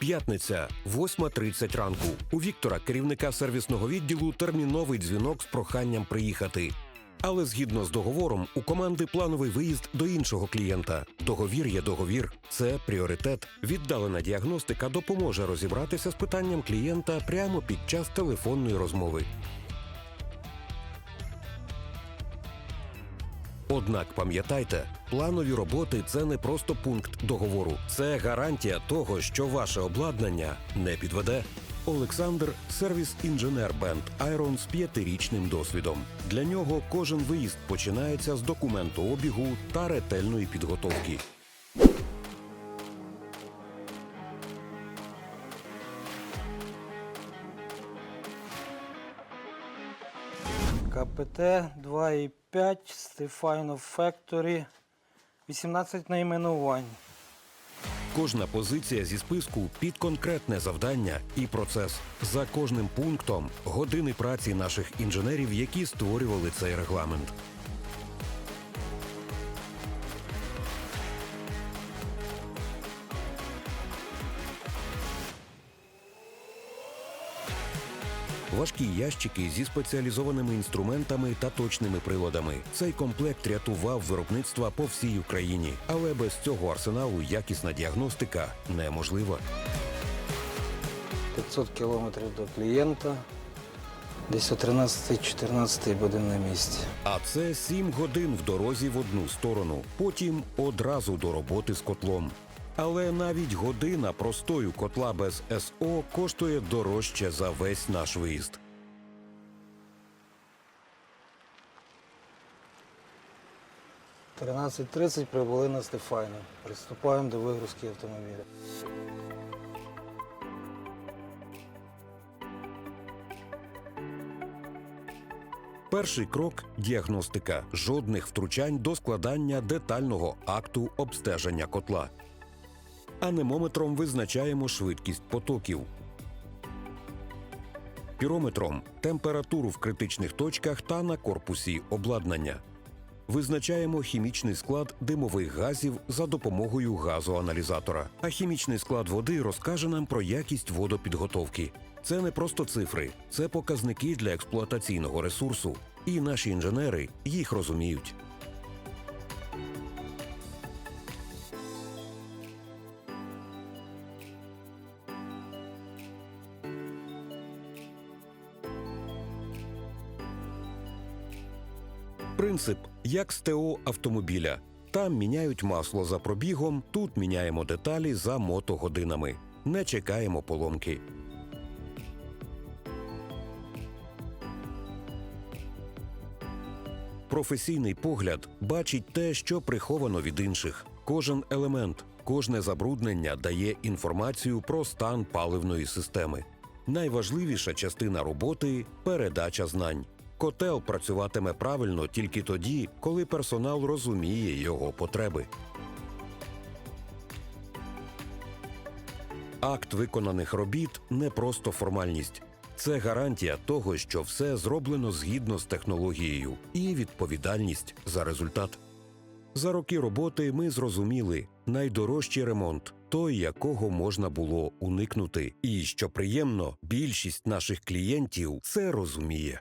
П'ятниця, 8.30 ранку. У Віктора, керівника сервісного відділу, терміновий дзвінок з проханням приїхати. Але згідно з договором, у команди плановий виїзд до іншого клієнта. Договір є договір, це пріоритет. Віддалена діагностика допоможе розібратися з питанням клієнта прямо під час телефонної розмови. Однак пам'ятайте, планові роботи це не просто пункт договору, це гарантія того, що ваше обладнання не підведе. Олександр сервіс-інженер Бенд Айрон з п'ятирічним досвідом. Для нього кожен виїзд починається з документообігу та ретельної підготовки. КПТ 2,5 Stefano Factory 18 найменувань. Кожна позиція зі списку під конкретне завдання і процес. За кожним пунктом години праці наших інженерів, які створювали цей регламент. Важкі ящики зі спеціалізованими інструментами та точними приладами. Цей комплект рятував виробництва по всій Україні, але без цього арсеналу якісна діагностика неможлива. 500 кілометрів до клієнта. Десь о 13-14 будемо на місці. А це 7 годин в дорозі в одну сторону, потім одразу до роботи з котлом. Але навіть година простою котла без СО коштує дорожче за весь наш виїзд. – 13.30 прибули на Стефані. Приступаємо до вигрузки автомобіля. Перший крок діагностика. Жодних втручань до складання детального акту обстеження котла. Анемометром визначаємо швидкість потоків. Пірометром температуру в критичних точках та на корпусі обладнання. Визначаємо хімічний склад димових газів за допомогою газоаналізатора. А хімічний склад води розкаже нам про якість водопідготовки. Це не просто цифри, це показники для експлуатаційного ресурсу. І наші інженери їх розуміють. Принцип як з ТО автомобіля. Там міняють масло за пробігом, тут міняємо деталі за мотогодинами. Не чекаємо поломки. Професійний погляд бачить те, що приховано від інших. Кожен елемент, кожне забруднення дає інформацію про стан паливної системи. Найважливіша частина роботи передача знань. Котел працюватиме правильно тільки тоді, коли персонал розуміє його потреби. Акт виконаних робіт не просто формальність. Це гарантія того, що все зроблено згідно з технологією, і відповідальність за результат. За роки роботи ми зрозуміли найдорожчий ремонт той, якого можна було уникнути. І що приємно, більшість наших клієнтів це розуміє.